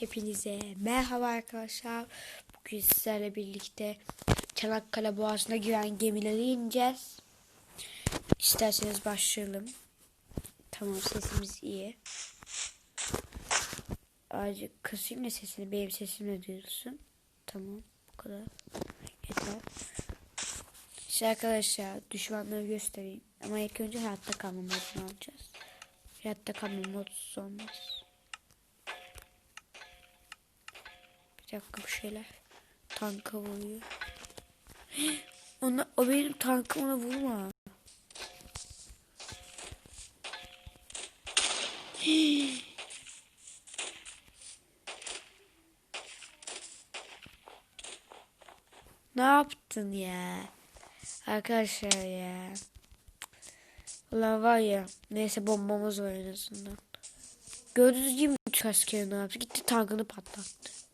Hepinize merhaba arkadaşlar. Bugün sizlerle birlikte Çanakkale Boğazı'na giren gemileri ineceğiz. İsterseniz başlayalım. Tamam sesimiz iyi. Azıcık kısayım da sesini benim sesimle duyulsun. Tamam bu kadar. Yeter. İşte arkadaşlar düşmanları göstereyim. Ama ilk önce hayatta kalma modunu alacağız. Hayatta kalma modu olmaz. Bir dakika şeyler. Tanka vuruyor. Ona, o benim tankım ona vurma. ne yaptın ya? Arkadaşlar ya. Ulan var ya. Neyse bombamız var en azından. Gördüğünüz gibi Türk askeri ne yaptı? Gitti tankını patlattı.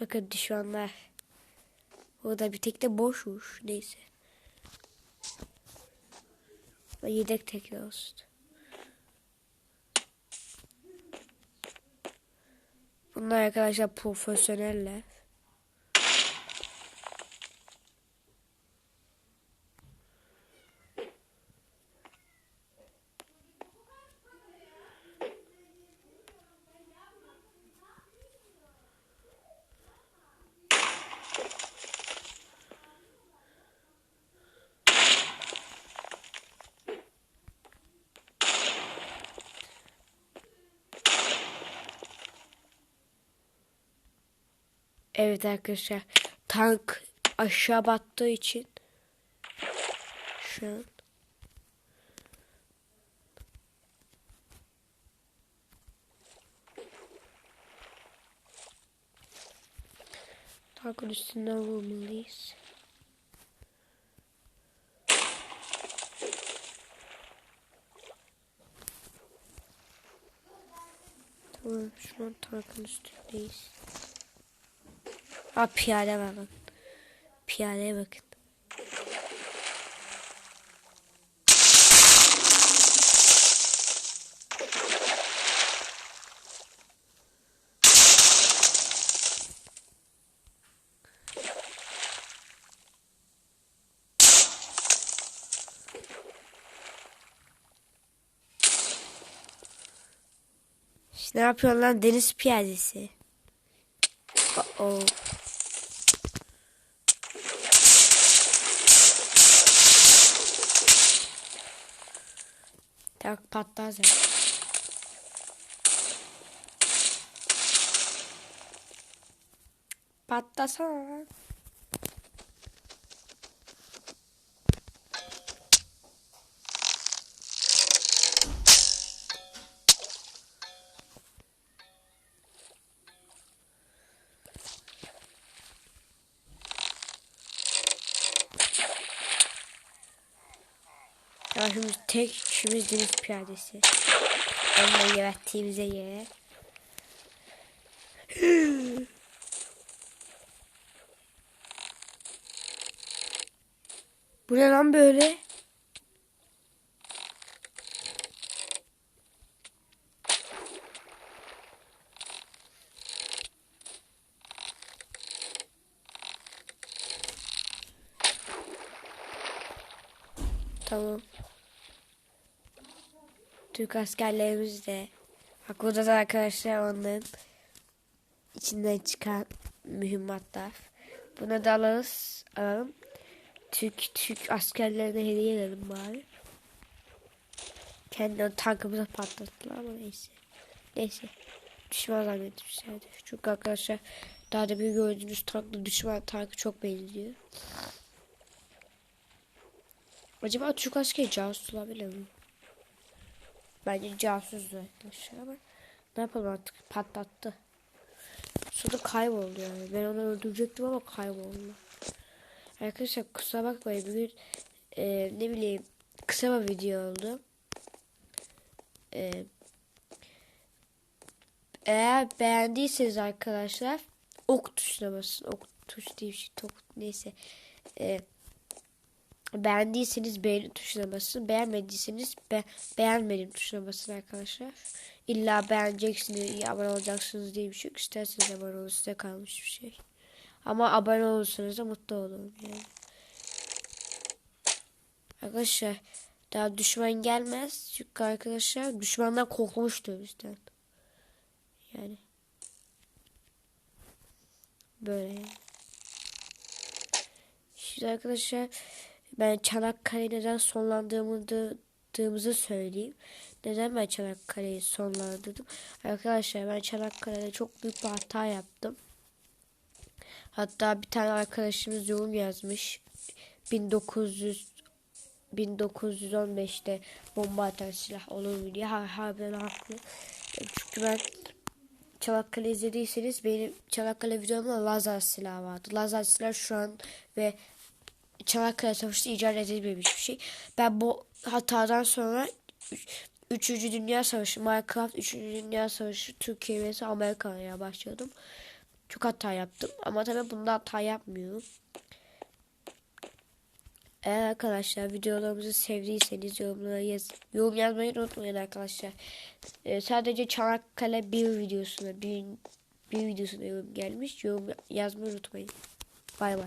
Bakın düşmanlar. Orada bir tek de boşmuş. Neyse. Yedek tekrar olsun. Bunlar arkadaşlar profesyoneller. Evet arkadaşlar tank aşağı battığı için şu an tankın üstünden vurmalıyız. Tamam şu an tankın üstündeyiz. Aa piyade var bakın. Piyadeye bakın. Ne yapıyorsun lan deniz piyadesi? Uh oh. Tak patlar zaten. Patlasana. Şimdi tek işimiz deniz piyadesi. Onunla yarattığı yere. Bu ne lan böyle? Tamam. Türk askerlerimiz de. Bak da arkadaşlar onların içinden çıkan mühimmatlar. Buna da alırız. Alalım. Türk, Türk askerlerine hediye edelim bari. Kendi tankımıza patlattılar ama neyse. Neyse. Düşman zannetmişlerdi. Çünkü arkadaşlar daha da bir gördüğünüz tankla düşman tankı çok benziyor. Acaba Türk askeri casus olabilir mi? Bence casusdu arkadaşlar ama ne yapalım artık patlattı. Sonra kayboldu yani. Ben onu öldürecektim ama kayboldu. Arkadaşlar kusura bakmayın bugün e, ne bileyim kısa bir video oldu. E, eğer beğendiyseniz arkadaşlar ok tuşuna basın. Ok tuş diye bir şey. Tok, neyse. E, Beğendiyseniz beğeni tuşuna basın. Beğenmediyseniz be beğenmedim tuşuna basın arkadaşlar. İlla beğeneceksiniz, abone olacaksınız diye bir şey yok. İsterseniz abone olun size kalmış bir şey. Ama abone olursanız da mutlu olurum yani. Arkadaşlar daha düşman gelmez. Çünkü arkadaşlar düşmandan korkmuştu o yüzden. Yani. Böyle. Şimdi arkadaşlar ben Çanakkale neden sonlandırdığımızı söyleyeyim. Neden ben Çanakkale'yi sonlandırdım? Arkadaşlar ben Çanakkale'de çok büyük bir hata yaptım. Hatta bir tane arkadaşımız yorum yazmış. 1900 1915'te bomba atan silah olur mu diye. Ha, harbiden haklı. Çünkü ben Çanakkale izlediyseniz benim Çanakkale videomda lazer silahı vardı. Lazer silah şu an ve Çanakkale Savaşı'nda icat edilmemiş bir şey. Ben bu hatadan sonra 3. Dünya Savaşı, Minecraft 3. Dünya Savaşı Türkiye vs Amerika'ya başladım. Çok hata yaptım ama tabii bunda hata yapmıyorum. Eğer arkadaşlar videolarımızı sevdiyseniz yorumlara yaz yorum yazmayı unutmayın arkadaşlar. Ee, sadece Çanakkale bir videosuna bir, bir videosuna yorum gelmiş. Yorum yazmayı unutmayın. Bay bay.